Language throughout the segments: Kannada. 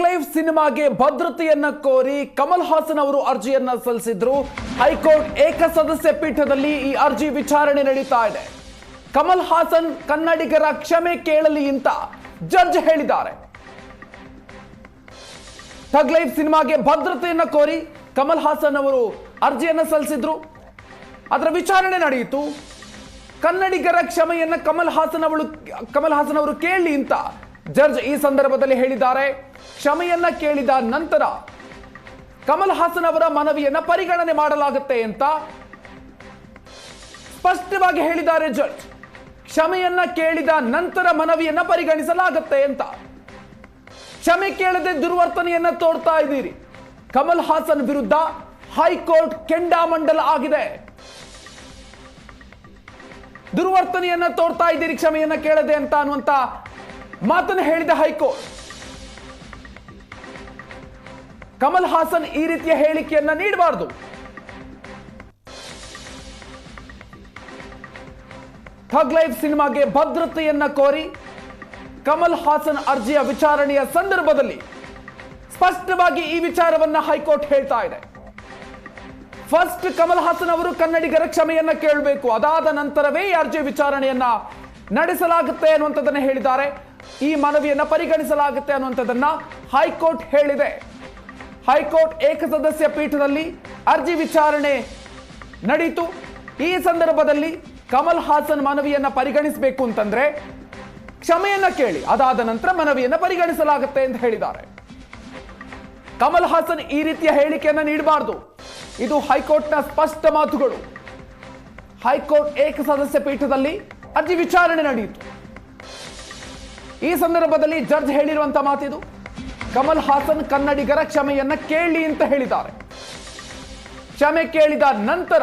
ಲೈಫ್ ಸಿನಿಮಾಗೆ ಭದ್ರತೆಯನ್ನ ಕೋರಿ ಕಮಲ್ ಹಾಸನ್ ಅವರು ಅರ್ಜಿಯನ್ನ ಸಲ್ಲಿಸಿದ್ರು. ಹೈಕೋರ್ಟ್ ಏಕಸದಸ್ಯ ಪೀಠದಲ್ಲಿ ಈ ಅರ್ಜಿ ವಿಚಾರಣೆ ನಡೀತಾ ಇದೆ. ಕಮಲ್ ಹಾಸನ್ ಕನ್ನಡಿಗರ ಕ್ಷಮೆ ಕೇಳಲಿ ಅಂತ ಜಡ್ಜ್ ಹೇಳಿದ್ದಾರೆ. ಥಗ್ ಲೈಫ್ ಸಿನಿಮಾಗೆ ಭದ್ರತೆಯನ್ನ ಕೋರಿ ಕಮಲ್ ಹಾಸನ್ ಅವರು ಅರ್ಜಿಯನ್ನ ಸಲ್ಲಿಸಿದ್ರು. ಅದರ ವಿಚಾರಣೆ ನಡೆಯಿತು. ಕನ್ನಡಿಗರ ಕ್ಷಮೆಯನ್ನ ಕಮಲ್ ಹಾಸನ್ ಅವಳು, ಕಮಲ್ ಹಾಸನ್ ಅವರು ಕೇಳಲಿ ಅಂತ ಜಡ್ಜ್ ಈ ಸಂದರ್ಭದಲ್ಲಿ ಹೇಳಿದ್ದಾರೆ, ಕ್ಷಮೆಯನ್ನ ಕೇಳಿದ ನಂತರ ಕಮಲ್ ಹಾಸನ್ ಅವರ ಮನವಿಯನ್ನ ಪರಿಗಣನೆ ಮಾಡಲಾಗುತ್ತೆ ಅಂತ ಸ್ಪಷ್ಟವಾಗಿ ಹೇಳಿದ್ದಾರೆ ಜಡ್ಜ್. ಕ್ಷಮೆಯನ್ನ ಕೇಳಿದ ನಂತರ ಮನವಿಯನ್ನ ಪರಿಗಣಿಸಲಾಗುತ್ತೆ ಅಂತ. ಕ್ಷಮೆ ಕೇಳದೆ ದುರ್ವರ್ತನೆಯನ್ನ ತೋರ್ತಾ ಇದ್ದೀರಿ. ಕಮಲ್ ಹಾಸನ್ ವಿರುದ್ಧ ಹೈಕೋರ್ಟ್ ಕೆಂಡಾಮಂಡಲ ಆಗಿದೆ. ದುರ್ವರ್ತನೆಯನ್ನ ತೋರ್ತಾ ಇದ್ದೀರಿ, ಕ್ಷಮೆಯನ್ನ ಕೇಳದೆ ಅಂತ ಅನ್ನುವಂತ ಮಾತನ್ನು ಹೇಳಿದ ಹೈಕೋರ್ಟ್ ಕಮಲ್ ಹಾಸನ್ ಈ ರೀತಿಯ ಹೇಳಿಕೆಯನ್ನ ನೀಡಬಾರದು. ಥಗ್ ಲೈಫ್ ಸಿನಿಮಾಗೆ ಭದ್ರತೆಯನ್ನ ಕೋರಿ ಕಮಲ್ ಹಾಸನ್ ಅರ್ಜಿಯ ವಿಚಾರಣೆಯ ಸಂದರ್ಭದಲ್ಲಿ ಸ್ಪಷ್ಟವಾಗಿ ಈ ವಿಚಾರವನ್ನ ಹೈಕೋರ್ಟ್ ಹೇಳ್ತಾ ಇದೆ. ಫಸ್ಟ್ ಕಮಲ್ ಹಾಸನ್ ಅವರು ಕನ್ನಡಿಗರ ಕ್ಷಮೆಯನ್ನ ಕೇಳಬೇಕು. ಅದಾದ ನಂತರವೇ ಈ ಅರ್ಜಿ ವಿಚಾರಣೆಯನ್ನ ನಡೆಸಲಾಗುತ್ತೆ ಅನ್ನುವಂಥದ್ದನ್ನ ಹೇಳಿದ್ದಾರೆ. ಈ ಮನವಿಯನ್ನು ಪರಿಗಣಿಸಲಾಗುತ್ತೆ ಅನ್ನುವಂಥದ್ದನ್ನ ಹೈಕೋರ್ಟ್ ಹೇಳಿದೆ. ಹೈಕೋರ್ಟ್ ಏಕಸದಸ್ಯ ಪೀಠದಲ್ಲಿ ಅರ್ಜಿ ವಿಚಾರಣೆ ನಡೀತು. ಈ ಸಂದರ್ಭದಲ್ಲಿ ಕಮಲ್ ಹಾಸನ್ ಮನವಿಯನ್ನು ಪರಿಗಣಿಸಬೇಕು ಅಂತಂದ್ರೆ ಕ್ಷಮೆಯನ್ನ ಕೇಳಿ, ಅದಾದ ನಂತರ ಮನವಿಯನ್ನು ಪರಿಗಣಿಸಲಾಗುತ್ತೆ ಅಂತ ಹೇಳಿದ್ದಾರೆ. ಕಮಲ್ ಹಾಸನ್ ಈ ರೀತಿಯ ಹೇಳಿಕೆಯನ್ನು ನೀಡಬಾರದು. ಇದು ಹೈಕೋರ್ಟ್ನ ಸ್ಪಷ್ಟ ಮಾತುಗಳು. ಹೈಕೋರ್ಟ್ ಏಕಸದಸ್ಯ ಪೀಠದಲ್ಲಿ ಅರ್ಜಿ ವಿಚಾರಣೆ ನಡೆಯಿತು ಈ ಸಂದರ್ಭದಲ್ಲಿ ಜಡ್ಜ್ ಹೇಳಿರುವಂತ ಮಾತಿದು. ಕಮಲ್ ಹಾಸನ್ ಕನ್ನಡಿಗರ ಕ್ಷಮೆಯನ್ನ ಕೇಳಿ ಅಂತ ಹೇಳಿದ್ದಾರೆ. ಕ್ಷಮೆ ಕೇಳಿದ ನಂತರ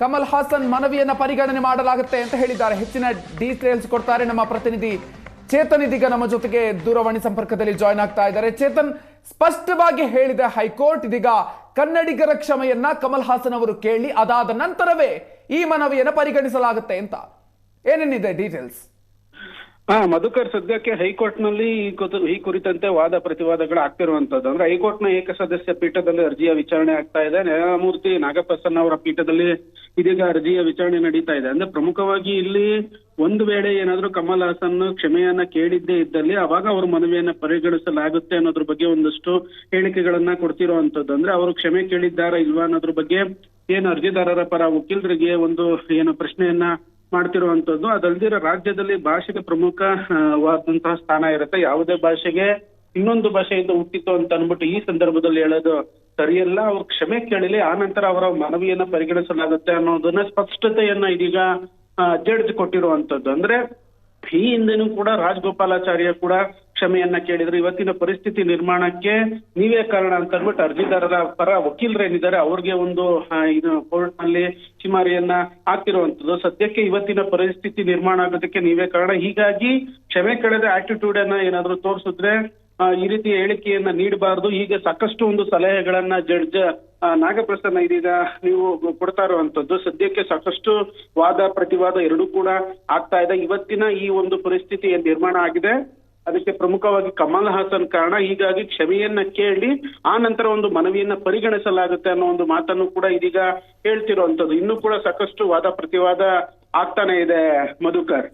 ಕಮಲ್ ಹಾಸನ್ ಮನವಿಯನ್ನ ಪರಿಗಣನೆ ಮಾಡಲಾಗುತ್ತೆ ಅಂತ ಹೇಳಿದ್ದಾರೆ. ಹೆಚ್ಚಿನ ಡೀಟೇಲ್ಸ್ ಕೊಡ್ತಾರೆ ನಮ್ಮ ಪ್ರತಿನಿಧಿ ಚೇತನ್ ಇದೀಗ ನಮ್ಮ ಜೊತೆಗೆ ದೂರವಾಣಿ ಸಂಪರ್ಕದಲ್ಲಿ ಜಾಯ್ನ್ ಆಗ್ತಾ ಇದ್ದಾರೆ. ಚೇತನ್, ಸ್ಪಷ್ಟವಾಗಿ ಹೇಳಿದ ಹೈಕೋರ್ಟ್ ಇದೀಗ ಕನ್ನಡಿಗರ ಕ್ಷಮೆಯನ್ನ ಕಮಲ್ ಹಾಸನ್ ಅವರು ಕೇಳಿ, ಅದಾದ ನಂತರವೇ ಈ ಮನವಿಯನ್ನು ಪರಿಗಣಿಸಲಾಗುತ್ತೆ ಅಂತ. ಏನೇನಿದೆ ಡೀಟೇಲ್ಸ್ ಹಾ ಮಧುಕರ್ ಸದ್ಯಕ್ಕೆ ಹೈಕೋರ್ಟ್ನಲ್ಲಿ ಈ ಕುರಿತಂತೆ ವಾದ ಪ್ರತಿವಾದಗಳು ಆಗ್ತಿರುವಂತದ್ದು ಅಂದ್ರೆ ಹೈಕೋರ್ಟ್ನ ಏಕಸದಸ್ಯ ಪೀಠದಲ್ಲಿ ಅರ್ಜಿಯ ವಿಚಾರಣೆ ಆಗ್ತಾ ಇದೆ. ನ್ಯಾಯಮೂರ್ತಿ ನಾಗಪ್ರಸನ್ನ ಅವರ ಪೀಠದಲ್ಲಿ ಇದೀಗ ಅರ್ಜಿಯ ವಿಚಾರಣೆ ನಡೀತಾ ಇದೆ. ಅಂದ್ರೆ ಪ್ರಮುಖವಾಗಿ ಇಲ್ಲಿ ಒಂದು ವೇಳೆ ಏನಾದ್ರೂ ಕಮಲ್ ಹಾಸನ್ ಕ್ಷಮೆಯನ್ನ ಕೇಳಿದ್ದೇ ಇದ್ದಲ್ಲಿ ಅವಾಗ ಅವ್ರ ಮನವಿಯನ್ನ ಪರಿಗಣಿಸಲಾಗುತ್ತೆ ಅನ್ನೋದ್ರ ಬಗ್ಗೆ ಒಂದಷ್ಟು ಹೇಳಿಕೆಗಳನ್ನ ಕೊಡ್ತಿರುವಂತದ್ದು ಅಂದ್ರೆ ಅವರು ಕ್ಷಮೆ ಕೇಳಿದ್ದಾರಾ ಇಲ್ವಾ ಅನ್ನೋದ್ರ ಬಗ್ಗೆ ಏನು ಅರ್ಜಿದಾರರ ಪರ ವಕೀಲರಿಗೆ ಒಂದು ಏನು ಪ್ರಶ್ನೆಯನ್ನ ಮಾಡ್ತಿರುವಂತದ್ದು ಅದಲ್ದಿರ ರಾಜ್ಯದಲ್ಲಿ ಭಾಷೆಗೆ ಪ್ರಮುಖ ಆ, ವಾದಂತಹ ಸ್ಥಾನ ಇರುತ್ತೆ. ಯಾವುದೇ ಭಾಷೆಗೆ ಇನ್ನೊಂದು ಭಾಷೆಯಿಂದ ಹುಟ್ಟಿತು ಅಂತ ಅನ್ಬಿಟ್ಟು ಈ ಸಂದರ್ಭದಲ್ಲಿ ಹೇಳೋದು ಸರಿಯಲ್ಲ. ಅವ್ರು ಕ್ಷಮೆ ಕೇಳಿಲಿ ಆ ನಂತರ ಅವರ ಮನವಿಯನ್ನ ಪರಿಗಣಿಸಲಾಗುತ್ತೆ ಅನ್ನೋದನ್ನ ಸ್ಪಷ್ಟತೆಯನ್ನ ಇದೀಗ ಜಡ್ಜ್ ಕೊಟ್ಟಿರುವಂತದ್ದು ಅಂದ್ರೆ ಈ ಹಿಂದೆನೂ ಕೂಡ ರಾಜಗೋಪಾಲಾಚಾರ್ಯ ಕೂಡ ಕ್ಷಮೆಯನ್ನ ಕೇಳಿದ್ರು. ಇವತ್ತಿನ ಪರಿಸ್ಥಿತಿ ನಿರ್ಮಾಣಕ್ಕೆ ನೀವೇ ಕಾರಣ ಅಂತ ಅಂದ್ಬಿಟ್ಟು ಅರ್ಜಿದಾರರ ಪರ ವಕೀಲರೇನಿದ್ದಾರೆ ಅವ್ರಿಗೆ ಒಂದು ಇದು ಕೋರ್ಟ್ನಲ್ಲಿ ಚಿಮಾರಿಯನ್ನ ಹಾಕ್ತಿರುವಂತದ್ದು ಸದ್ಯಕ್ಕೆ ಇವತ್ತಿನ ಪರಿಸ್ಥಿತಿ ನಿರ್ಮಾಣ ಆಗೋದಕ್ಕೆ ನೀವೇ ಕಾರಣ. ಹೀಗಾಗಿ ಕ್ಷಮೆ ಕಳೆದ ಆಟಿಟ್ಯೂಡ್ ಅನ್ನ ಏನಾದ್ರೂ ತೋರಿಸಿದ್ರೆ ಈ ರೀತಿ ಹೇಳಿಕೆಯನ್ನ ನೀಡಬಾರದು. ಹೀಗೆ ಸಾಕಷ್ಟು ಒಂದು ಸಲಹೆಗಳನ್ನ ಜಡ್ಜ್ ನಾಗಪ್ರಸನ್ನ ಇದೀಗ ನೀವು ಕೊಡ್ತಾ ಇರುವಂತದ್ದು ಸದ್ಯಕ್ಕೆ ಸಾಕಷ್ಟು ವಾದ ಪ್ರತಿವಾದ ಎರಡೂ ಕೂಡ ಆಗ್ತಾ ಇದೆ. ಇವತ್ತಿನ ಈ ಒಂದು ಪರಿಸ್ಥಿತಿ ನಿರ್ಮಾಣ ಆಗಿದೆ. ಅದಕ್ಕೆ ಪ್ರಮುಖವಾಗಿ ಕಮಲ್ ಹಾಸನ್ ಕಾರಣ. ಹೀಗಾಗಿ ಕ್ಷಮೆಯನ್ನ ಕೇಳಿ, ಆ ನಂತರ ಒಂದು ಮನವಿಯನ್ನ ಪರಿಗಣಿಸಲಾಗುತ್ತೆ ಅನ್ನೋ ಒಂದು ಮಾತನ್ನು ಕೂಡ ಇದೀಗ ಹೇಳ್ತಿರುವಂತದ್ದು. ಇನ್ನೂ ಕೂಡ ಸಾಕಷ್ಟು ವಾದ ಪ್ರತಿವಾದ ಆಗ್ತಾನೆ ಇದೆ, ಮಧುಕರ್.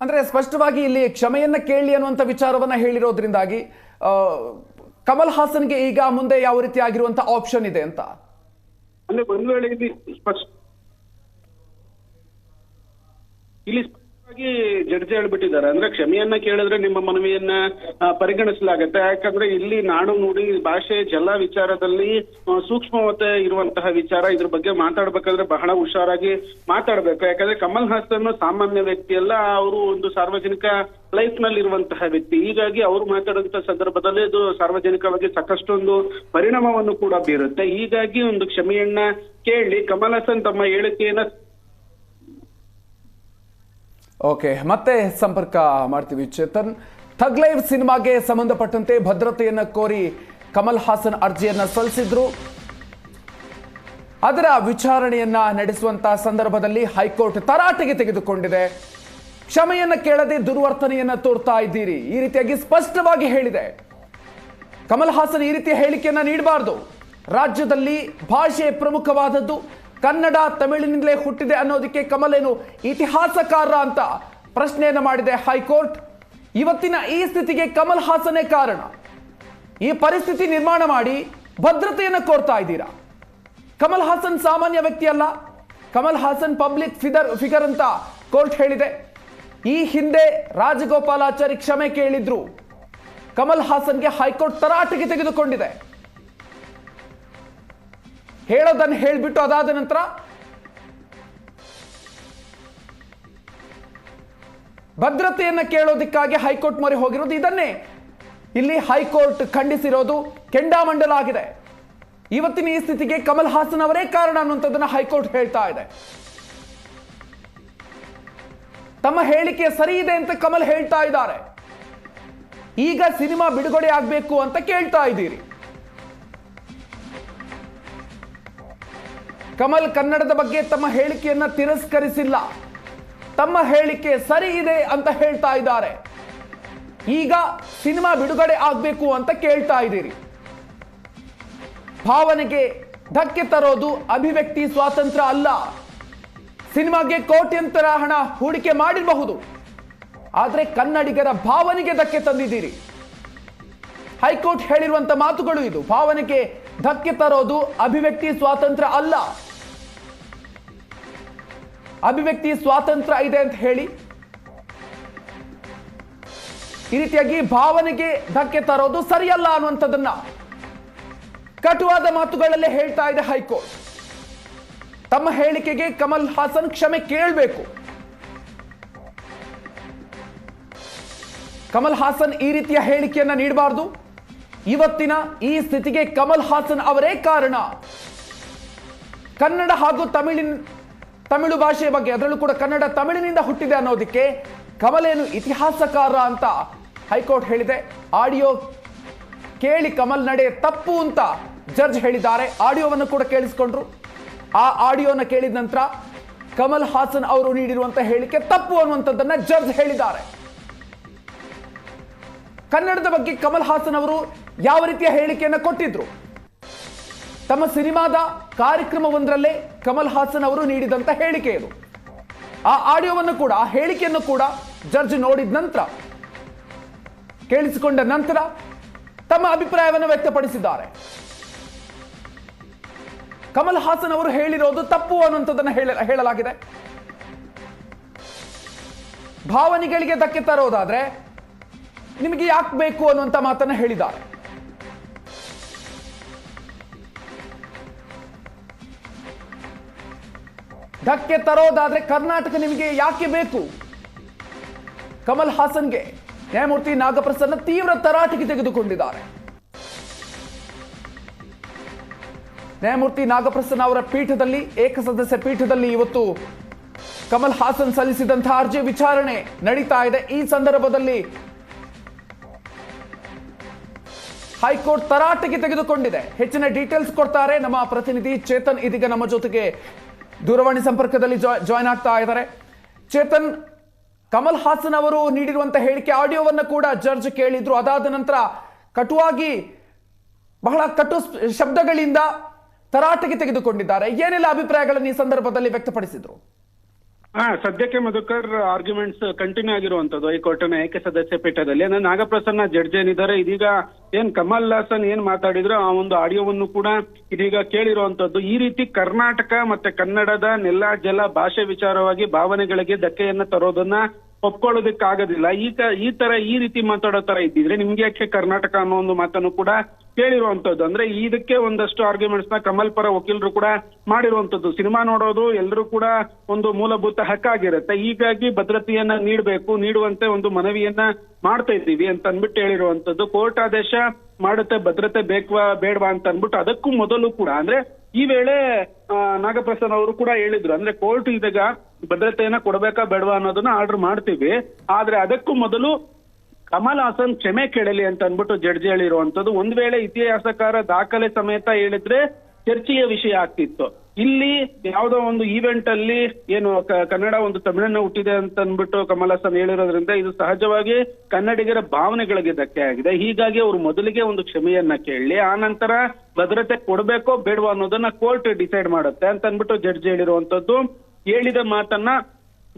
ಅಂದ್ರೆ ಸ್ಪಷ್ಟವಾಗಿ ಇಲ್ಲಿ ಕ್ಷಮೆಯನ್ನ ಕೇಳಿ ಅನ್ನುವಂತ ವಿಚಾರವನ್ನ ಹೇಳಿರೋದ್ರಿಂದಾಗಿ ಕಮಲ್ ಹಾಸನ್ಗೆ ಈಗ ಮುಂದೆ ಯಾವ ರೀತಿ ಆಗಿರುವಂತ ಆಪ್ಷನ್ ಇದೆ ಅಂತ? ಅಂದ್ರೆ ಇಲ್ಲಿ ಸ್ಪಷ್ಟ ಇಲ್ಲಿ ಜಡ್ಜ್ ಹೇಳ್ಬಿಟ್ಟಿದ್ದಾರೆ. ಅಂದ್ರೆ ಕ್ಷಮೆಯನ್ನ ಕೇಳಿದ್ರೆ ನಿಮ್ಮ ಮನವಿಯನ್ನ ಪರಿಗಣಿಸಲಾಗುತ್ತೆ. ಯಾಕಂದ್ರೆ ಇಲ್ಲಿ ನಾಡು ನುಡಿ ಭಾಷೆ ಜಲ ವಿಚಾರದಲ್ಲಿ ಸೂಕ್ಷ್ಮವತೆ ಇರುವಂತಹ ವಿಚಾರ. ಇದ್ರ ಬಗ್ಗೆ ಮಾತಾಡ್ಬೇಕಾದ್ರೆ ಬಹಳ ಹುಷಾರಾಗಿ ಮಾತಾಡ್ಬೇಕು. ಯಾಕಂದ್ರೆ ಕಮಲ್ ಹಾಸನ್ ಸಾಮಾನ್ಯ ವ್ಯಕ್ತಿ ಅಲ್ಲ ಅವರು ಒಂದು ಸಾರ್ವಜನಿಕ ಲೈಫ್ನಲ್ಲಿ ಇರುವಂತಹ ವ್ಯಕ್ತಿ. ಹೀಗಾಗಿ ಅವರು ಮಾತಾಡುವಂತ ಸಂದರ್ಭದಲ್ಲಿ ಅದು ಸಾರ್ವಜನಿಕವಾಗಿ ಸಾಕಷ್ಟೊಂದು ಪರಿಣಾಮವನ್ನು ಕೂಡ ಬೀರುತ್ತೆ. ಹೀಗಾಗಿ ಒಂದು ಕ್ಷಮೆಯನ್ನ ಕೇಳಿ ಕಮಲ್ ಹಾಸನ್ ತಮ್ಮ ಹೇಳಿಕೆಯನ್ನ ಓಕೆ, ಮತ್ತೆ ಸಂಪರ್ಕ ಮಾಡ್ತೀವಿ ಚೇತನ್. ಥಗ್ ಲೈವ್ ಸಿನಿಮಾಗೆ ಸಂಬಂಧಪಟ್ಟಂತೆ ಭದ್ರತೆಯನ್ನು ಕೋರಿ ಕಮಲ್ ಹಾಸನ್ ಅರ್ಜಿಯನ್ನು ಸಲ್ಲಿಸಿದ್ರು. ಅದರ ವಿಚಾರಣೆಯನ್ನ ನಡೆಸುವಂತ ಸಂದರ್ಭದಲ್ಲಿ ಹೈಕೋರ್ಟ್ ತರಾಟೆಗೆ ತೆಗೆದುಕೊಂಡಿದೆ. ಕ್ಷಮೆಯನ್ನು ಕೇಳದೆ ದುರ್ವರ್ತನೆಯನ್ನು ತೋರ್ತಾ ಇದ್ದೀರಿ. ಈ ರೀತಿಯಾಗಿ ಸ್ಪಷ್ಟವಾಗಿ ಹೇಳಿದೆ. ಕಮಲ್ ಹಾಸನ್ ಈ ರೀತಿಯ ಹೇಳಿಕೆಯನ್ನ ನೀಡಬಾರ್ದು. ರಾಜ್ಯದಲ್ಲಿ ಭಾಷೆ ಪ್ರಮುಖವಾದದ್ದು. ಕನ್ನಡ ತಮಿಳಿನಿಂದಲೇ ಹುಟ್ಟಿದೆ ಅನ್ನೋದಕ್ಕೆ ಕಮಲೇನು ಇತಿಹಾಸಕಾರ ಅಂತ ಪ್ರಶ್ನೆಯನ್ನು ಮಾಡಿದೆ ಹೈಕೋರ್ಟ್. ಇವತ್ತಿನ ಈ ಸ್ಥಿತಿಗೆ ಕಮಲ್ ಹಾಸನೇ ಕಾರಣ. ಈ ಪರಿಸ್ಥಿತಿ ನಿರ್ಮಾಣ ಮಾಡಿ ಭದ್ರತೆಯನ್ನು ಕೋರ್ತಾ ಇದ್ದೀರಾ? ಕಮಲ್ ಹಾಸನ್ ಸಾಮಾನ್ಯ ವ್ಯಕ್ತಿ ಅಲ್ಲ. Kamal Haasan public figure figure ಅಂತ ಕೋರ್ಟ್ ಹೇಳಿದೆ. ಈ ಹಿಂದೆ ರಾಜಗೋಪಾಲಾಚಾರಿ ಕ್ಷಮೆ ಕೇಳಿದ್ರು. ಕಮಲ್ ಹಾಸನ್ಗೆ ಹೈಕೋರ್ಟ್ ತರಾಟೆಗೆ ತೆಗೆದುಕೊಂಡಿದೆ. ಹೇಳೋದನ್ನು ಹೇಳಿಬಿಟ್ಟು ಅದಾದ ನಂತರ ಭದ್ರತೆಯನ್ನು ಕೇಳೋದಕ್ಕಾಗಿ ಹೈಕೋರ್ಟ್ ಮೊರೆ ಹೋಗಿರೋದು ಇದನ್ನೇ. ಇಲ್ಲಿ ಹೈಕೋರ್ಟ್ ಖಂಡಿಸಿರೋದು ಕೆಂಡಾಮಂಡಲ ಆಗಿದೆ. ಇವತ್ತಿನ ಈ ಸ್ಥಿತಿಗೆ ಕಮಲ್ ಹಾಸನ್ ಅವರೇ ಕಾರಣ ಅನ್ನುವಂಥದ್ದನ್ನು ಹೈಕೋರ್ಟ್ ಹೇಳ್ತಾ ಇದೆ. ತಮ್ಮ ಹೇಳಿಕೆ ಸರಿ ಇದೆ ಅಂತ ಕಮಲ್ ಹೇಳ್ತಾ ಇದ್ದಾರೆ. ಈಗ ಸಿನಿಮಾ ಬಿಡುಗಡೆ ಆಗಬೇಕು ಅಂತ ಕೇಳ್ತಾ ಇದ್ದೀರಿ. ಕಮಲ್ ಕನ್ನಡದ ಬಗ್ಗೆ ತಮ್ಮ ಹೇಳಿಕೆಯನ್ನ ತಿರಸ್ಕರಿಸಿಲ್ಲ. ತಮ್ಮ ಹೇಳಿಕೆ ಸರಿ ಇದೆ ಅಂತ ಹೇಳ್ತಾ ಇದ್ದಾರೆ. ಈಗ ಸಿನಿಮಾ ಬಿಡುಗಡೆ ಆಗಬೇಕು ಅಂತ ಕೇಳ್ತಾ ಇದ್ದೀರಿ. ಭಾವನೆಗೆ ಧಕ್ಕೆ ತರೋದು ಅಭಿವ್ಯಕ್ತಿ ಸ್ವಾತಂತ್ರ್ಯ ಅಲ್ಲ. ಸಿನಿಮಾಗೆ ಕೋಟ್ಯಂತರ ಹಣ ಹೂಡಿಕೆ ಮಾಡಿರಬಹುದು. ಆದರೆ ಕನ್ನಡಿಗರ ಭಾವನೆಗೆ ಧಕ್ಕೆ ತಂದಿದ್ದೀರಿ. ಹೈಕೋರ್ಟ್ ಹೇಳಿರುವಂತ ಮಾತುಗಳು ಇದು. ಭಾವನೆಗೆ ಧಕ್ಕೆ ತರೋದು ಅಭಿವ್ಯಕ್ತಿ ಸ್ವಾತಂತ್ರ್ಯ ಅಲ್ಲ. ಅಭಿವ್ಯಕ್ತಿ ಸ್ವಾತಂತ್ರ್ಯ ಇದೆ ಅಂತ ಹೇಳಿ. ಈ ರೀತಿಯಾಗಿ ಭಾವನೆಗೆ ಧಕ್ಕೆ ತರೋದು ಸರಿಯಲ್ಲ ಅನ್ನುವಂಥದ್ದನ್ನ ಕಟುವಾದ ಮಾತುಗಳಲ್ಲೇ ಹೇಳ್ತಾ ಇದೆ ಹೈಕೋರ್ಟ್. ತಮ್ಮ ಹೇಳಿಕೆಗೆ ಕಮಲ್ ಹಾಸನ್ ಕ್ಷಮೆ ಕೇಳಬೇಕು. ಕಮಲ್ ಹಾಸನ್ ಈ ರೀತಿಯ ಹೇಳಿಕೆಯನ್ನ ನೀಡಬಾರದು. ಇವತ್ತಿನ ಈ ಸ್ಥಿತಿಗೆ ಕಮಲ್ ಹಾಸನ್ ಅವರೇ ಕಾರಣ. ಕನ್ನಡ ಹಾಗೂ ತಮಿಳಿನ ತಮಿಳು ಭಾಷೆಯ ಬಗ್ಗೆ, ಅದರಲ್ಲೂ ಕೂಡ ಕನ್ನಡ ತಮಿಳಿನಿಂದ ಹುಟ್ಟಿದೆ ಅನ್ನೋದಕ್ಕೆ ಕಮಲೇನು ಇತಿಹಾಸಕಾರ ಅಂತ ಹೈಕೋರ್ಟ್ ಹೇಳಿದೆ. ಆಡಿಯೋ ಕೇಳಿ ಕಮಲ್ ನಡೆ ತಪ್ಪು ಅಂತ ಜಡ್ಜ್ ಹೇಳಿದ್ದಾರೆ. ಆಡಿಯೋವನ್ನು ಕೂಡ ಕೇಳಿಸ್ಕೊಂಡ್ರು. ಆ ಆಡಿಯೋನ ಕೇಳಿದ ನಂತರ ಕಮಲ್ ಹಾಸನ್ ಅವರು ನೀಡಿರುವಂತ ಹೇಳಿಕೆ ತಪ್ಪು ಅನ್ನುವಂಥದ್ದನ್ನ ಜಡ್ಜ್ ಹೇಳಿದ್ದಾರೆ. ಕನ್ನಡದ ಬಗ್ಗೆ ಕಮಲ್ ಹಾಸನ್ ಅವರು ಯಾವ ರೀತಿಯ ಹೇಳಿಕೆಯನ್ನು ಕೊಟ್ಟಿದ್ರು? ತಮ್ಮ ಸಿನಿಮಾದ ಕಾರ್ಯಕ್ರಮವೊಂದರಲ್ಲೇ ಕಮಲ್ ಹಾಸನ್ ಅವರು ನೀಡಿದಂತ ಹೇಳಿಕೆ ಇದು ಆ ಆಡಿಯೋವನ್ನು ಕೂಡ, ಆ ಹೇಳಿಕೆಯನ್ನು ಕೂಡ ಜಡ್ಜ್ ನೋಡಿದ ನಂತರ, ಕೇಳಿಸಿಕೊಂಡ ನಂತರ ತಮ್ಮ ಅಭಿಪ್ರಾಯವನ್ನು ವ್ಯಕ್ತಪಡಿಸಿದ್ದಾರೆ. ಕಮಲ್ ಹಾಸನ್ ಅವರು ಹೇಳಿರೋದು ತಪ್ಪು ಅನ್ನುವಂಥದ್ದನ್ನು ಹೇಳ, ಹೇಳಲಾಗಿದೆ. ಭಾವನೆಗಳಿಗೆ ಧಕ್ಕೆ ತರೋದಾದ್ರೆ, ನಿಮಗೆ ಯಾಕೆ ಬೇಕು ಅನ್ನುವಂಥ ಮಾತನ್ನು ಹೇಳಿದ್ದಾರೆ. ಧಕ್ಕೆ ತರೋದಾದ್ರೆ ಕರ್ನಾಟಕ ನಿಮಗೆ ಯಾಕೆ ಬೇಕು? ಕಮಲ್ ಹಾಸನ್ಗೆ ನ್ಯಾಯಮೂರ್ತಿ ನಾಗಪ್ರಸನ್ನ ತೀವ್ರ ತರಾಟೆಗೆ ತೆಗೆದುಕೊಂಡಿದ್ದಾರೆ. ನ್ಯಾಯಮೂರ್ತಿ ನಾಗಪ್ರಸನ್ನ ಅವರ ಪೀಠದಲ್ಲಿ, ಏಕಸದಸ್ಯ ಪೀಠದಲ್ಲಿ ಇವತ್ತು ಕಮಲ್ ಹಾಸನ್ ಸಲ್ಲಿಸಿದಂತಹ ಅರ್ಜಿ ವಿಚಾರಣೆ ನಡೀತಾ ಇದೆ. ಈ ಸಂದರ್ಭದಲ್ಲಿ ಹೈಕೋರ್ಟ್ ತರಾಟೆಗೆ ತೆಗೆದುಕೊಂಡಿದೆ. ಹೆಚ್ಚಿನ ಡೀಟೇಲ್ಸ್ ಕೊಡ್ತಾರೆ ನಮ್ಮ ಪ್ರತಿನಿಧಿ ಚೇತನ್ ಇದೀಗ ನಮ್ಮ ಜೊತೆಗೆ ದೂರವಾಣಿ ಸಂಪರ್ಕದಲ್ಲಿ ಜಾಯ್ನ್ ಆಗ್ತಾ ಇದ್ದಾರೆ. ಚೇತನ್, ಕಮಲ್ ಹಾಸನ್ ಅವರು ನೀಡಿರುವಂತಹ ಹೇಳಿಕೆ ಆಡಿಯೋವನ್ನು ಕೂಡ ಜಡ್ಜ್ ಕೇಳಿದ್ರು. ಅದಾದ ನಂತರ ಕಟುವಾಗಿ ಬಹಳ ಕಟು ಶಬ್ದಗಳಿಂದ ತರಾಟೆಗೆ ತೆಗೆದುಕೊಂಡಿದ್ದಾರೆ. ಏನೆಲ್ಲ ಅಭಿಪ್ರಾಯಗಳನ್ನು ಈ ಸಂದರ್ಭದಲ್ಲಿ ವ್ಯಕ್ತಪಡಿಸಿದ್ರು? ಹಾ, ಸದ್ಯಕ್ಕೆ ಮಧುಕರ್ ಆರ್ಗ್ಯುಮೆಂಟ್ಸ್ ಕಂಟಿನ್ಯೂ ಆಗಿರುವಂತದ್ದು ಹೈಕೋರ್ಟ್ನ ಏಕೆ ಸದಸ್ಯ ಪೀಠದಲ್ಲಿ. ಅಂದ್ರೆ ನಾಗಪ್ರಸನ್ನ ಜಡ್ಜ್ ಏನಿದ್ದಾರೆ, ಇದೀಗ ಏನ್ ಕಮಲ್ ಹಾಸನ್ ಏನ್ ಮಾತಾಡಿದ್ರು, ಆ ಒಂದು ಆಡಿಯೋವನ್ನು ಕೂಡ ಇದೀಗ ಕೇಳಿರುವಂತದ್ದು ಈ ರೀತಿ ಕರ್ನಾಟಕ ಮತ್ತೆ ಕನ್ನಡದ ನೆಲ, ಜಲ, ಭಾಷೆ ವಿಚಾರವಾಗಿ ಭಾವನೆಗಳಿಗೆ ಧಕ್ಕೆಯನ್ನ ತರೋದನ್ನ ಒಪ್ಕೊಳ್ಳೋದಕ್ಕಾಗೋದಿಲ್ಲ. ಈ ತ- ಈ ತರ, ಈ ರೀತಿ ಮಾತಾಡೋ ತರ ಇದ್ದಿದ್ರೆ ನಿಮ್ಗೆ ಯಾಕೆ ಕರ್ನಾಟಕ ಅನ್ನೋ ಒಂದು ಮಾತನ್ನು ಕೂಡ ಕೇಳಿರುವಂತದ್ದು ಅಂದ್ರೆ ಇದಕ್ಕೆ ಒಂದಷ್ಟು ಆರ್ಗ್ಯುಮೆಂಟ್ಸ್ನ ಕಮಲ್ ಪರ ವಕೀಲರು ಕೂಡ ಮಾಡಿರುವಂತದ್ದು ಸಿನಿಮಾ ನೋಡೋದು ಎಲ್ಲರೂ ಕೂಡ ಒಂದು ಮೂಲಭೂತ ಹಕ್ಕಾಗಿರುತ್ತೆ ಹೀಗಾಗಿ ಭದ್ರತೆಯನ್ನ ನೀಡಬೇಕು, ನೀಡುವಂತೆ ಒಂದು ಮನವಿಯನ್ನ ಮಾಡ್ತಾ ಇದ್ದೀವಿ ಅಂತ ಅಂದ್ಬಿಟ್ಟು ಹೇಳಿರುವಂತದ್ದು ಕೋರ್ಟ್ ಆದೇಶ ಮಾಡುತ್ತೆ, ಭದ್ರತೆ ಬೇಕವಾ, ಬೇಡವಾ ಅಂತ ಅಂದ್ಬಿಟ್ಟು ಅದಕ್ಕೂ ಮೊದಲು ಕೂಡ. ಅಂದ್ರೆ ಈ ವೇಳೆ ನಾಗಪ್ರಸಾದ್ ಅವರು ಕೂಡ ಹೇಳಿದ್ರು. ಅಂದ್ರೆ ಕೋರ್ಟ್ ಇದೀಗ ಭದ್ರತೆಯನ್ನ ಕೊಡಬೇಕಾ ಬೇಡವಾ ಅನ್ನೋದನ್ನ ಆರ್ಡರ್ ಮಾಡ್ತೀವಿ. ಆದ್ರೆ ಅದಕ್ಕೂ ಮೊದಲು ಕಮಲ್ ಹಾಸನ್ ಕ್ಷಮೆ ಕೇಳಲಿ ಅಂತ ಅಂದ್ಬಿಟ್ಟು ಜಡ್ಜಿ ಹೇಳಿರುವಂತದ್ದು ಒಂದ್ ವೇಳೆ ಇತಿಹಾಸಕಾರ ದಾಖಲೆ ಸಮೇತ ಹೇಳಿದ್ರೆ ಚರ್ಚೆಯ ವಿಷಯ ಆಗ್ತಿತ್ತು. ಇಲ್ಲಿ ಯಾವುದೋ ಒಂದು ಈವೆಂಟ್ ಅಲ್ಲಿ ಏನು ಕನ್ನಡ ಒಂದು ತಮಿಳನ್ನ ಹುಟ್ಟಿದೆ ಅಂತ ಅಂದ್ಬಿಟ್ಟು ಕಮಲ್ ಹೇಳಿರೋದ್ರಿಂದ ಇದು ಸಹಜವಾಗಿ ಕನ್ನಡಿಗರ ಭಾವನೆಗಳಿಗೆ ಧಕ್ಕೆ ಆಗಿದೆ. ಹೀಗಾಗಿ ಅವರು ಮೊದಲಿಗೆ ಒಂದು ಕ್ಷಮೆಯನ್ನ ಕೇಳಿ, ಆ ನಂತರ ಭದ್ರತೆ ಕೊಡಬೇಕೋ ಬೇಡವೋ ಅನ್ನೋದನ್ನ ಕೋರ್ಟ್ ಡಿಸೈಡ್ ಮಾಡುತ್ತೆ ಅಂತ ಅಂದ್ಬಿಟ್ಟು ಜಡ್ಜ್ ಹೇಳಿರುವಂತದ್ದು ಹೇಳಿದ ಮಾತನ್ನ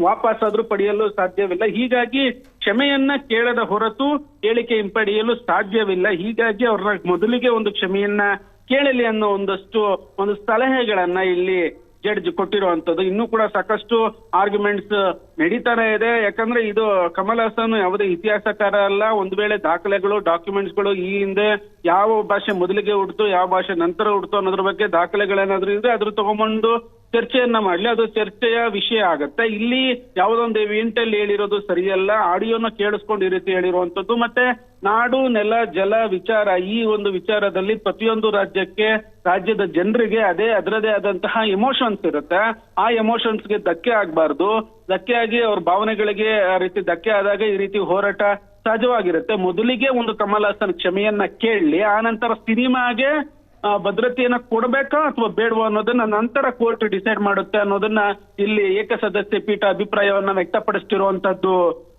ವಾಪಸ್ ಆದ್ರೂ ಪಡೆಯಲು ಸಾಧ್ಯವಿಲ್ಲ. ಹೀಗಾಗಿ ಕ್ಷಮೆಯನ್ನ ಕೇಳದ ಹೊರತು ಹೇಳಿಕೆ ಹಿಂಪಡೆಯಲು ಸಾಧ್ಯವಿಲ್ಲ. ಹೀಗಾಗಿ ಅವ್ರ ಮೊದಲಿಗೆ ಒಂದು ಕ್ಷಮೆಯನ್ನ ಕೇಳಲಿ ಅನ್ನೋ ಒಂದಷ್ಟು, ಒಂದು ಸಲಹೆಗಳನ್ನ ಇಲ್ಲಿ ಜಡ್ಜ್ ಕೊಟ್ಟಿರುವಂತದ್ದು ಇನ್ನೂ ಕೂಡ ಸಾಕಷ್ಟು ಆರ್ಗ್ಯುಮೆಂಟ್ಸ್ ನಡೀತಾನೆ ಇದೆ. ಯಾಕಂದ್ರೆ ಇದು ಕಮಲ್ ಹಾಸನ್ ಯಾವುದೇ ಇತಿಹಾಸಕಾರ ಅಲ್ಲ. ಒಂದು ವೇಳೆ ದಾಖಲೆಗಳು ಡಾಕ್ಯುಮೆಂಟ್ಸ್ಗಳು ಈ ಹಿಂದೆ ಯಾವ ಭಾಷೆ ಮೊದಲಿಗೆ ಹುಡ್ತು ಯಾವ ಭಾಷೆ ನಂತರ ಹುಡ್ತು ಅನ್ನೋದ್ರ ಬಗ್ಗೆ ದಾಖಲೆಗಳೇನಾದ್ರೂ ಇದ್ರೆ ಅದ್ರ ತಗೊಂಬಂದು ಚರ್ಚೆಯನ್ನ ಮಾಡ್ಲಿ, ಅದು ಚರ್ಚೆಯ ವಿಷಯ ಆಗತ್ತೆ. ಇಲ್ಲಿ ಯಾವುದೊಂದು ಅಲ್ಲಿ ಹೇಳಿರೋದು ಸರಿಯಲ್ಲ, ಆಡಿಯೋನ ಕೇಳಿಸ್ಕೊಂಡು ಈ ರೀತಿ ಹೇಳಿರುವಂತದ್ದು ಮತ್ತೆ ನಾಡು, ನೆಲ, ಜಲ ವಿಚಾರ, ಈ ಒಂದು ವಿಚಾರದಲ್ಲಿ ಪ್ರತಿಯೊಂದು ರಾಜ್ಯಕ್ಕೆ, ರಾಜ್ಯದ ಜನರಿಗೆ ಅದೇ, ಅದರದೇ ಆದಂತಹ ಎಮೋಷನ್ಸ್ ಇರುತ್ತೆ. ಆ ಎಮೋಷನ್ಸ್ಗೆ ಧಕ್ಕೆ ಆಗ್ಬಾರ್ದು. ಧಕ್ಕೆ ಆಗಿ ಅವ್ರ ಭಾವನೆಗಳಿಗೆ ಆ ರೀತಿ ಧಕ್ಕೆ ಆದಾಗ ಈ ರೀತಿ ಹೋರಾಟ ಸಹಜವಾಗಿರುತ್ತೆ. ಮೊದಲಿಗೆ ಒಂದು ಕಮಲ್ ಹಾಸನ್ ಕ್ಷಮೆಯನ್ನ ಕೇಳಲಿ, ಆ ನಂತರ ಸಿನಿಮಾಗೆ ಭದ್ರತೆಯನ್ನ ಕೊಡಬೇಕಾ ಅಥವಾ ಬೇಡವಾ ಅನ್ನೋದನ್ನ ನಂತರ ಕೋರ್ಟ್ ಡಿಸೈಡ್ ಮಾಡುತ್ತೆ ಅನ್ನೋದನ್ನ ಇಲ್ಲಿ ಏಕಸದಸ್ಯ ಪೀಠ ಅಭಿಪ್ರಾಯವನ್ನ ವ್ಯಕ್ತಪಡಿಸ್ತಿರುವಂತದ್ದು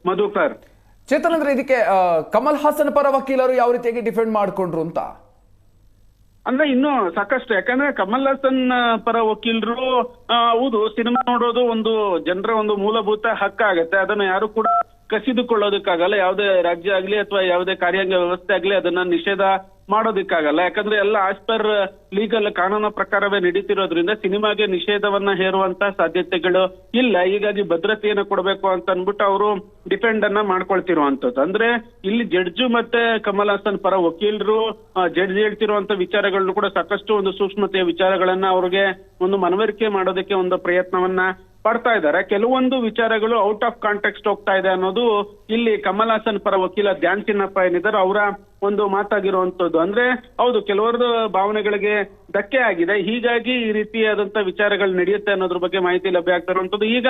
ಮಧುಕರ್. ಚೇತನ್ ಅಂದ್ರೆ ಇದಕ್ಕೆ ಕಮಲ್ ಹಾಸನ್ ಪರ ವಕೀಲರು ಯಾವ ರೀತಿಯಾಗಿ ಡಿಫೆಂಡ್ ಮಾಡ್ಕೊಂಡ್ರು ಅಂತ? ಅಂದ್ರೆ ಇನ್ನು ಸಾಕಷ್ಟು ಯಾಕಂದ್ರೆ ಕಮಲ್ ಹಾಸನ್ ಪರ ವಕೀಲರು ಹೌದು ಸಿನಿಮಾ ನೋಡೋದು ಒಂದು ಜನರ ಒಂದು ಮೂಲಭೂತ ಹಕ್ಕಾಗತ್ತೆ ಅದನ್ನ ಯಾರು ಕೂಡ ಕಸಿದುಕೊಳ್ಳೋದಕ್ಕಾಗಲ್ಲ. ಯಾವುದೇ ರಾಜ್ಯ ಆಗ್ಲಿ ಅಥವಾ ಯಾವುದೇ ಕಾರ್ಯಾಂಗ ವ್ಯವಸ್ಥೆ ಆಗ್ಲಿ ಅದನ್ನ ನಿಷೇಧ ಮಾಡೋದಕ್ಕಾಗಲ್ಲ. ಯಾಕಂದ್ರೆ ಎಲ್ಲ ಆಸ್ ಪರ್ ಲೀಗಲ್ ಕಾನೂನು ಪ್ರಕಾರವೇ ನಡೀತಿರೋದ್ರಿಂದ ಸಿನಿಮಾಗೆ ನಿಷೇಧವನ್ನ ಹೇರುವಂತ ಸಾಧ್ಯತೆಗಳು ಇಲ್ಲ. ಹೀಗಾಗಿ ಭದ್ರತೆಯನ್ನು ಕೊಡಬೇಕು ಅಂತ ಅಂದ್ಬಿಟ್ಟು ಅವರು ಡಿಫೆಂಡ್ ಅನ್ನ ಮಾಡ್ಕೊಳ್ತಿರುವಂತದ್ದು. ಅಂದ್ರೆ ಇಲ್ಲಿ ಜಡ್ಜು ಮತ್ತೆ ಕಮಲ್ ಹಾಸನ್ ಪರ ವಕೀಲರು ಜಡ್ಜ್ ಹೇಳ್ತಿರುವಂತ ವಿಚಾರಗಳನ್ನು ಕೂಡ ಸಾಕಷ್ಟು ಒಂದು ಸೂಕ್ಷ್ಮತೆಯ ವಿಚಾರಗಳನ್ನ ಅವ್ರಿಗೆ ಒಂದು ಮನವರಿಕೆ ಮಾಡೋದಕ್ಕೆ ಒಂದು ಪ್ರಯತ್ನವನ್ನ ಪಡ್ತಾ ಇದ್ದಾರೆ. ಕೆಲವೊಂದು ವಿಚಾರಗಳು ಔಟ್ ಆಫ್ ಕಾಂಟೆಕ್ಸ್ಟ್ ಹೋಗ್ತಾ ಇದೆ ಅನ್ನೋದು ಇಲ್ಲಿ ಕಮಲ್ ಹಾಸನ್ ಪರ ವಕೀಲ ಧ್ಯಾನ್ ಚಿನ್ನಪ್ಪ ಏನಿದ್ದಾರೆ, ಅವರ ಒಂದು ಮಾತಾಗಿರುವಂತದ್ದು. ಅಂದ್ರೆ ಹೌದು ಕೆಲವರದು ಭಾವನೆಗಳಿಗೆ ಧಕ್ಕೆ ಆಗಿದೆ. ಹೀಗಾಗಿ ಈ ರೀತಿಯಾದಂತ ವಿಚಾರಗಳು ನಡೆಯುತ್ತೆ ಅನ್ನೋದ್ರ ಬಗ್ಗೆ ಮಾಹಿತಿ ಲಭ್ಯ ಆಗ್ತಾ ಇರುವಂತದ್ದು. ಈಗ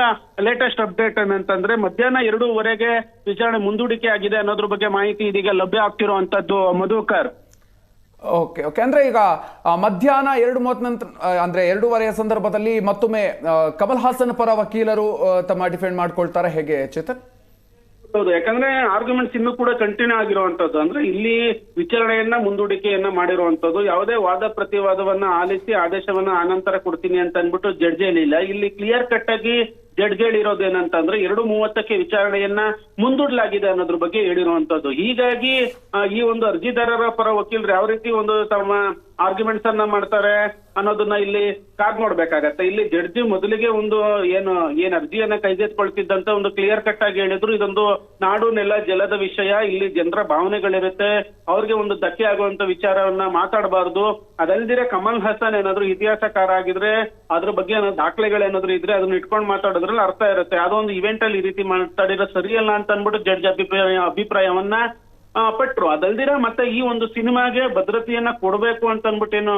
ಲೇಟೆಸ್ಟ್ ಅಪ್ಡೇಟ್ ಏನಂತಂದ್ರೆ, ಮಧ್ಯಾಹ್ನ ಎರಡೂವರೆಗೆ ವಿಚಾರಣೆ ಮುಂದೂಡಿಕೆ ಆಗಿದೆ ಅನ್ನೋದ್ರ ಬಗ್ಗೆ ಮಾಹಿತಿ ಇದೀಗ ಲಭ್ಯ ಆಗ್ತಿರುವಂತದ್ದು, ಮಧುಕರ್. ಓಕೆ ಓಕೆ ಅಂದ್ರೆ ಈಗ ಮಧ್ಯಾಹ್ನ ಎರಡು ಮೂವತ್ತು ನಂತರ ಅಂದ್ರೆ ಎರಡೂವರೆಯ ಸಂದರ್ಭದಲ್ಲಿ ಮತ್ತೊಮ್ಮೆ ಕಮಲ್ ಹಾಸನ್ ಪರ ವಕೀಲರು ತಮ್ಮ ಡಿಫೆಂಡ್ ಮಾಡ್ಕೊಳ್ತಾರೆ. ಹೇಗೆ ಚೇತನ್? ಹೌದು, ಯಾಕಂದ್ರೆ ಆರ್ಗ್ಯುಮೆಂಟ್ಸ್ ಇನ್ನೂ ಕೂಡ ಕಂಟಿನ್ಯೂ ಆಗಿರುವಂತದ್ದು ಅಂದ್ರೆ ಇಲ್ಲಿ ವಿಚಾರಣೆಯನ್ನ, ಮುಂದೂಡಿಕೆಯನ್ನ ಮಾಡಿರುವಂತದ್ದು ಯಾವುದೇ ವಾದ ಪ್ರತಿವಾದವನ್ನ ಆಲಿಸಿ ಆದೇಶವನ್ನ ಆನಂತರ ಕೊಡ್ತೀನಿ ಅಂತ ಅಂದ್ಬಿಟ್ಟು ಜಡ್ಜ್ ಏನಿಲ್ಲ. ಇಲ್ಲಿ ಕ್ಲಿಯರ್ ಕಟ್ ಆಗಿ ಜಡ್ಜ್ ಹೇಳಿರೋದೇನಂತಂದ್ರೆ ಎರಡು ಮೂವತ್ತಕ್ಕೆ ವಿಚಾರಣೆಯನ್ನ ಮುಂದೂಡಲಾಗಿದೆ ಅನ್ನೋದ್ರ ಬಗ್ಗೆ ಹೇಳಿರುವಂತದ್ದು. ಹೀಗಾಗಿ ಈ ಒಂದು ಅರ್ಜಿದಾರರ ಪರ ವಕೀಲರು ಯಾವ ರೀತಿ ಒಂದು ತಮ್ಮ ಆರ್ಗ್ಯುಮೆಂಟ್ಸ್ ಅನ್ನ ಮಾಡ್ತಾರೆ ಅನ್ನೋದನ್ನ ಇಲ್ಲಿ ಕಾದ್ ನೋಡ್ಬೇಕಾಗತ್ತೆ. ಇಲ್ಲಿ ಜಡ್ಜಿ ಮೊದಲಿಗೆ ಒಂದು ಏನು, ಏನ್ ಅರ್ಜಿಯನ್ನ ಕೈಗೆತ್ಕೊಳ್ತಿದ್ದಂತ ಒಂದು ಕ್ಲಿಯರ್ ಕಟ್ ಆಗಿ ಹೇಳಿದ್ರು. ಇದೊಂದು ನಾಡು, ನೆಲ, ಜಲದ ವಿಷಯ. ಇಲ್ಲಿ ಜನರ ಭಾವನೆಗಳಿರುತ್ತೆ. ಅವ್ರಿಗೆ ಒಂದು ಧಕ್ಕೆ ಆಗುವಂತ ವಿಚಾರವನ್ನ ಮಾತಾಡಬಾರ್ದು. ಅದಲ್ದಿರ ಕಮಲ್ ಹಾಸನ್ ಏನಾದ್ರು ಇತಿಹಾಸಕಾರ ಆಗಿದ್ರೆ ಅದ್ರ ಬಗ್ಗೆ ಏನಾದ್ರು ದಾಖಲೆಗಳೇನಾದ್ರು ಇದ್ರೆ ಅದನ್ನ ಇಟ್ಕೊಂಡು ಮಾತಾಡೋದ್ರಲ್ಲಿ ಅರ್ಥ ಇರುತ್ತೆ. ಅದೊಂದು ಇವೆಂಟ್ ಅಲ್ಲಿ ಈ ರೀತಿ ಮಾತಾಡಿರೋ ಸರಿಯಲ್ಲ ಅಂತ ಅನ್ಬಿಟ್ಟು ಜಡ್ಜ್ ಅಭಿಪ್ರಾಯ, ಅಭಿಪ್ರಾಯವನ್ನ ಪಟ್ರು, ಅದಲ್ದಿರ ಮತ್ತೆ ಈ ಒಂದು ಸಿನಿಮಾಗೆ ಭದ್ರತೆಯನ್ನ ಕೊಡಬೇಕು ಅಂತ ಅನ್ಬಿಟ್ಟೇನು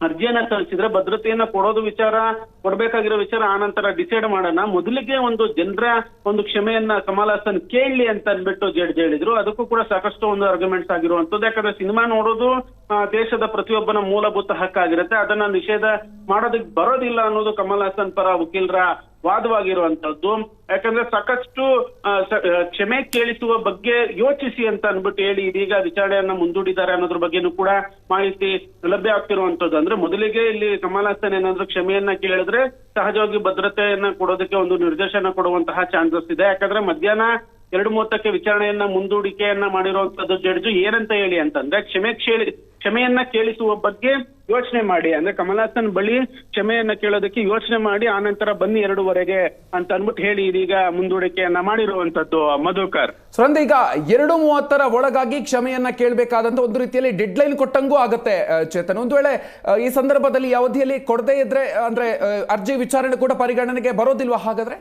ಅರ್ಜಿಯನ್ನ ಸಲ್ಲಿಸಿದ್ರೆ ಭದ್ರತೆಯನ್ನ ಕೊಡೋದು ವಿಚಾರ, ಕೊಡ್ಬೇಕಾಗಿರೋ ವಿಚಾರ, ಆನಂತರ ಡಿಸೈಡ್ ಮಾಡೋಣ. ಮೊದಲಿಗೆ ಒಂದು ಜನರ ಒಂದು ಕ್ಷಮೆಯನ್ನ ಕಮಲ್ ಹಾಸನ್ ಕೇಳಲಿ ಅಂತ ಅನ್ಬಿಟ್ಟು ಜಡ್ಜ್ ಹೇಳಿದ್ರು. ಅದಕ್ಕೂ ಕೂಡ ಸಾಕಷ್ಟು ಒಂದು ಆರ್ಗ್ಯುಮೆಂಟ್ಸ್ ಆಗಿರುವಂತದ್ದು ಯಾಕಂದ್ರೆ ಸಿನಿಮಾ ನೋಡೋದು ದೇಶದ ಪ್ರತಿಯೊಬ್ಬನ ಮೂಲಭೂತ ಹಕ್ಕಾಗಿರುತ್ತೆ. ಅದನ್ನ ನಿಷೇಧ ಮಾಡೋದಕ್ಕೆ ಬರೋದಿಲ್ಲ ಅನ್ನೋದು ಕಮಲ್ ಹಾಸನ್ ಪರ ವಕೀಲರ ವಾದವಾಗಿರುವಂತದ್ದು ಯಾಕಂದ್ರೆ ಸಾಕಷ್ಟು ಕ್ಷಮೆ ಕೇಳಿಸುವ ಬಗ್ಗೆ ಯೋಚಿಸಿ ಅಂತ ಅನ್ಬಿಟ್ಟು ಹೇಳಿ ಇದೀಗ ವಿಚಾರಣೆಯನ್ನ ಮುಂದೂಡಿದ್ದಾರೆ ಅನ್ನೋದ್ರ ಬಗ್ಗೆನೂ ಕೂಡ ಮಾಹಿತಿ ಲಭ್ಯ ಆಗ್ತಿರುವಂತದ್ದು ಅಂದ್ರೆ ಮೊದಲಿಗೆ ಇಲ್ಲಿ ಕಮಲ್ ಹಾಸನ್ ಏನಾದ್ರು ಕ್ಷಮೆಯನ್ನ ಕೇಳಿದ್ರೆ ಸಹಜವಾಗಿ ಭದ್ರತೆಯನ್ನ ಕೊಡೋದಕ್ಕೆ ಒಂದು ನಿರ್ದೇಶನ ಕೊಡುವಂತಹ ಚಾನ್ಸಸ್ ಇದೆ. ಯಾಕಂದ್ರೆ ಮಧ್ಯಾಹ್ನ ಎರಡು ಮೂವತ್ತಕ್ಕೆ ವಿಚಾರಣೆಯನ್ನ ಮುಂದೂಡಿಕೆಯನ್ನ ಮಾಡಿರುವಂತದ್ದು ಜಡ್ಜು ಏನಂತ ಹೇಳಿ ಅಂತಂದ್ರೆ ಕ್ಷಮೆ ಕ್ಷಮೆಯನ್ನ ಕೇಳಿಸುವ ಬಗ್ಗೆ ಯೋಚನೆ ಮಾಡಿ. ಅಂದ್ರೆ ಕಮಲ್ ಹಾಸನ್ ಬಳಿ ಕ್ಷಮೆಯನ್ನ ಕೇಳೋದಕ್ಕೆ ಯೋಚನೆ ಮಾಡಿ ಆನಂತರ ಬನ್ನಿ ಎರಡೂವರೆಗೆ ಅಂತ ಅನ್ಬಿಟ್ಟು ಹೇಳಿ ಇದೀಗ ಮುಂದೂಡಿಕೆಯನ್ನ ಮಾಡಿರುವಂತದ್ದು ಮಧುಕರ್. ಸೊ ಅಂದ್ರೆ ಈಗ ಎರಡು ಮೂವತ್ತರ ಒಳಗಾಗಿ ಕ್ಷಮೆಯನ್ನ ಕೇಳಬೇಕಾದಂತ ಒಂದು ರೀತಿಯಲ್ಲಿ ಡೆಡ್ ಲೈನ್ ಕೊಟ್ಟಂಗೂ ಆಗುತ್ತೆ ಚೇತನ್. ಒಂದು ವೇಳೆ ಈ ಸಂದರ್ಭದಲ್ಲಿ ಈ ಅವಧಿಯಲ್ಲಿ ಕೊಡದೇ ಇದ್ರೆ ಅಂದ್ರೆ ಅರ್ಜಿ ವಿಚಾರಣೆ ಕೂಡ ಪರಿಗಣನೆಗೆ ಬರೋದಿಲ್ವಾ ಹಾಗಾದ್ರೆ?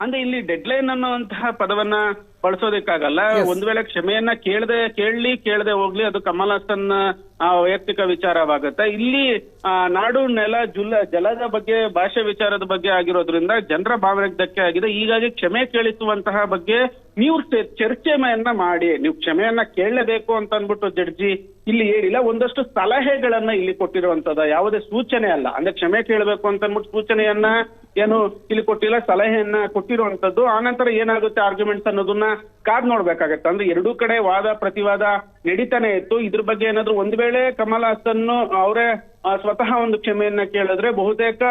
ಅಂದ್ರೆ ಇಲ್ಲಿ ಡೆಡ್ ಲೈನ್ ಅನ್ನುವಂತಹ ಪದವನ್ನ ಬಳಸೋದಕ್ಕಾಗಲ್ಲ. ಒಂದ್ ವೇಳೆ ಕ್ಷಮೆಯನ್ನ ಕೇಳದೆ ಕೇಳಲಿ ಕೇಳದೆ ಹೋಗ್ಲಿ ಅದು ಕಮಲ್ ಹಾಸನ್ ವೈಯಕ್ತಿಕ ವಿಚಾರವಾಗುತ್ತೆ. ಇಲ್ಲಿ ಆ, ನಾಡು ನೆಲ ಜುಲ ಜಲದ ಬಗ್ಗೆ ಭಾಷೆ ವಿಚಾರದ ಬಗ್ಗೆ ಆಗಿರೋದ್ರಿಂದ ಜನರ ಭಾವನೆಗೆ ಧಕ್ಕೆ ಆಗಿದೆ. ಹೀಗಾಗಿ ಕ್ಷಮೆ ಕೇಳಿಸುವಂತಹ ಬಗ್ಗೆ ನೀವು ಚರ್ಚೆಯನ್ನ ಮಾಡಿ. ನೀವು ಕ್ಷಮೆಯನ್ನ ಕೇಳಲೇಬೇಕು ಅಂತ ಅಂದ್ಬಿಟ್ಟು ಜಡ್ಜಿ ಇಲ್ಲಿ ಹೇಳಿಲ್ಲ ಒಂದಷ್ಟು ಸಲಹೆಗಳನ್ನ ಇಲ್ಲಿ ಕೊಟ್ಟಿರುವಂತದ ಯಾವುದೇ ಸೂಚನೆ ಅಲ್ಲ. ಅಂದ್ರೆ ಕ್ಷಮೆ ಕೇಳಬೇಕು ಅಂತ ಅಂದ್ಬಿಟ್ಟು ಸೂಚನೆಯನ್ನ ಏನು ಇಲ್ಲಿ ಕೊಟ್ಟಿಲ್ಲ ಸಲಹೆಯನ್ನ ಕೊಟ್ಟಿರುವಂತದ್ದು. ಆನಂತರ ಏನಾಗುತ್ತೆ ಆರ್ಗ್ಯುಮೆಂಟ್ಸ್ ಅನ್ನೋದನ್ನ ಕಾದ್ ನೋಡ್ಬೇಕಾಗತ್ತೆ. ಅಂದ್ರೆ ಎರಡೂ ಕಡೆ ವಾದ ಪ್ರತಿವಾದ ನಡೀತಾನೆ ಇತ್ತು. ಇದ್ರ ಬಗ್ಗೆ ಏನಾದ್ರು ಒಂದ್ ವೇಳೆ ಕಮಲ್ ಹಾಸನ್ ಅವರೇ ಸ್ವತಃ ಒಂದು ಕ್ಷಮೆಯನ್ನ ಕೇಳಿದ್ರೆ ಬಹುತೇಕ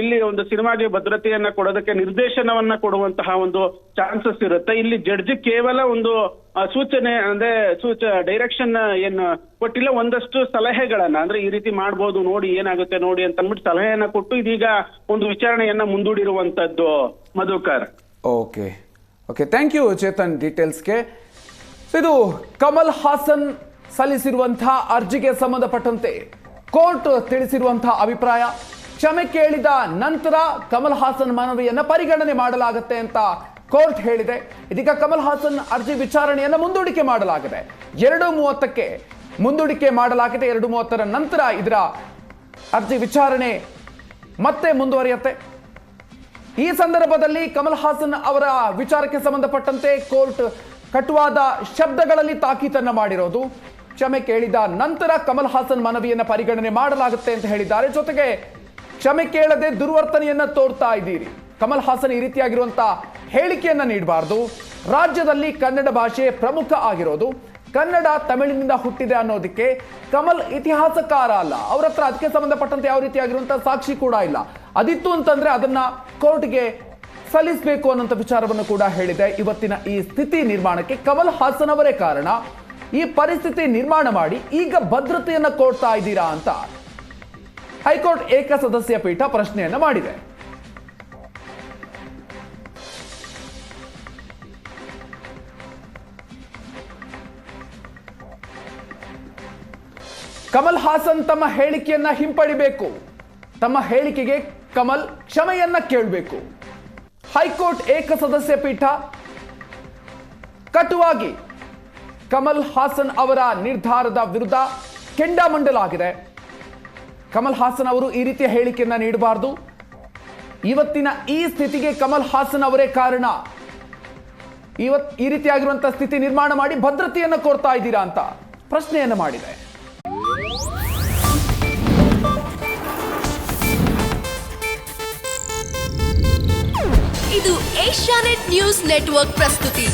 ಇಲ್ಲಿ ಒಂದು ಸಿನಿಮಾಗೆ ಭದ್ರತೆಯನ್ನ ಕೊಡೋದಕ್ಕೆ ನಿರ್ದೇಶನವನ್ನ ಕೊಡುವಂತಹ ಒಂದು ಚಾನ್ಸಸ್ ಇರುತ್ತೆ. ಇಲ್ಲಿ ಜಡ್ಜ್ ಕೇವಲ ಒಂದು ಸೂಚನೆ, ಅಂದ್ರೆ ಸೂಚ, ಡೈರೆಕ್ಷನ್, ಏನು ಕೊಟ್ಟಿಲ್ಲ, ಒಂದಷ್ಟು ಸಲಹೆಗಳನ್ನ, ಅಂದ್ರೆ ಈ ರೀತಿ ಮಾಡ್ಬೋದು, ನೋಡಿ ಏನಾಗುತ್ತೆ, ನೋಡಿ ಅಂತ ಅಂದ್ಬಿಟ್ಟು ಸಲಹೆಯನ್ನ ಕೊಟ್ಟು ಇದೀಗ ಒಂದು ವಿಚಾರಣೆಯನ್ನ ಮುಂದೂಡಿರುವಂತದ್ದು. Madhukar. Okay okay thank you Chetan ಡೀಟೇಲ್ಸ್ಗೆ ಇದು ಕಮಲ್ ಹಾಸನ್ ಸಲ್ಲಿಸಿರುವಂತಹ ಅರ್ಜಿಗೆ ಸಂಬಂಧಪಟ್ಟಂತೆ ಕೋರ್ಟ್ ತಿಳಿಸಿರುವಂತಹ ಅಭಿಪ್ರಾಯ. ಕ್ಷಮೆ ಕೇಳಿದ ನಂತರ ಕಮಲ್ ಹಾಸನ್ ಮನವಿಯನ್ನು ಪರಿಗಣನೆ ಮಾಡಲಾಗುತ್ತೆ ಅಂತ ಕೋರ್ಟ್ ಹೇಳಿದೆ. ಇದೀಗ ಕಮಲ್ ಹಾಸನ್ ಅರ್ಜಿ ವಿಚಾರಣೆಯನ್ನು ಮುಂದೂಡಿಕೆ ಮಾಡಲಾಗಿದೆ. ಎರಡು ಮೂವತ್ತಕ್ಕೆ ಮುಂದೂಡಿಕೆ ಮಾಡಲಾಗಿದೆ. ಎರಡು ಮೂವತ್ತರ ನಂತರ ಇದರ ಅರ್ಜಿ ವಿಚಾರಣೆ ಮತ್ತೆ ಮುಂದುವರಿಯುತ್ತೆ. ಈ ಸಂದರ್ಭದಲ್ಲಿ ಕಮಲ್ ಹಾಸನ್ ಅವರ ವಿಚಾರಕ್ಕೆ ಸಂಬಂಧಪಟ್ಟಂತೆ ಕೋರ್ಟ್ ಕಟುವಾದ ಶಬ್ದಗಳಲ್ಲಿ ತಾಕೀತನ್ನು ಮಾಡಿರೋದು. ಕ್ಷಮೆ ಕೇಳಿದ ನಂತರ ಕಮಲ್ ಹಾಸನ್ ಮನವಿಯನ್ನು ಪರಿಗಣನೆ ಮಾಡಲಾಗುತ್ತೆ ಅಂತ ಹೇಳಿದ್ದಾರೆ. ಜೊತೆಗೆ ಕ್ಷಮೆ ಕೇಳದೆ ದುರ್ವರ್ತನೆಯನ್ನ ತೋರ್ತಾ ಇದ್ದೀರಿ. ಕಮಲ್ ಹಾಸನ್ ಈ ರೀತಿಯಾಗಿರುವಂತ ಹೇಳಿಕೆಯನ್ನ ನೀಡಬಾರ್ದು. ರಾಜ್ಯದಲ್ಲಿ ಕನ್ನಡ ಭಾಷೆ ಪ್ರಮುಖ ಆಗಿರೋದು. ಕನ್ನಡ ತಮಿಳಿನಿಂದ ಹುಟ್ಟಿದೆ ಅನ್ನೋದಕ್ಕೆ ಕಮಲ್ ಇತಿಹಾಸಕಾರ ಅಲ್ಲ. ಅವ್ರ ಹತ್ರ ಅದಕ್ಕೆ ಸಂಬಂಧಪಟ್ಟಂತೆ ಯಾವ ರೀತಿಯಾಗಿರುವಂತಹ ಸಾಕ್ಷಿ ಕೂಡ ಇಲ್ಲ. ಅದಿತ್ತು ಅಂತಂದ್ರೆ ಅದನ್ನ ಕೋರ್ಟ್ಗೆ ಸಲ್ಲಿಸಬೇಕು ಅನ್ನೋಂಥ ವಿಚಾರವನ್ನು ಕೂಡ ಹೇಳಿದೆ. ಇವತ್ತಿನ ಈ ಸ್ಥಿತಿ ನಿರ್ಮಾಣಕ್ಕೆ ಕಮಲ್ ಹಾಸನ್ ಅವರೇ ಕಾರಣ. ಈ ಪರಿಸ್ಥಿತಿ ನಿರ್ಮಾಣ ಮಾಡಿ ಈಗ ಭದ್ರತೆಯನ್ನು ಕೊಡ್ತಾ ಇದ್ದೀರಾ ಅಂತ ಹೈಕೋರ್ಟ್ ಏಕ ಸದಸ್ಯ ಪೀಠ ಪ್ರಶ್ನೆಯನ್ನ ಮಾಡಿದೆ. ಕಮಲ್ ಹಾಸನ್ ತಮ್ಮ ಹೇಳಿಕೆಯನ್ನ ಹಿಂಪಡಿಬೇಕು. ತಮ್ಮ ಹೇಳಿಕೆಗೆ ಕಮಲ್ ಕ್ಷಮೆಯನ್ನ ಕೇಳಬೇಕು. ಹೈಕೋರ್ಟ್ ಏಕ ಸದಸ್ಯ ಪೀಠ ಕಟುವಾಗಿ ಕಮಲ್ ಹಾಸನ್ ಅವರ ನಿರ್ಧಾರದ ವಿರುದ್ಧ ಕೆಂಡಾಮಂಡಲಾಗಿದೆ. ಕಮಲ್ ಹಾಸನ್ ಅವರು ಈ ರೀತಿಯ ಹೇಳಿಕೆಯನ್ನ ನೀಡಬಾರದು. ಇವತ್ತಿನ ಈ ಸ್ಥಿತಿಗೆ ಕಮಲ್ ಹಾಸನ್ ಅವರೇ ಕಾರಣ. ಇವತ್ ಈ ರೀತಿಯಾಗಿರುವಂತಹ ಸ್ಥಿತಿ ನಿರ್ಮಾಣ ಮಾಡಿ ಭದ್ರತೆಯನ್ನು ಕೊಡ್ತಾ ಇದ್ದೀರಾ ಅಂತ ಪ್ರಶ್ನೆಯನ್ನು ಮಾಡಿದೆ. ಇದು ಏಷ್ಯಾನೆಟ್ ನ್ಯೂಸ್ ನೆಟ್ವರ್ಕ್ ಪ್ರಸ್ತುತಿ.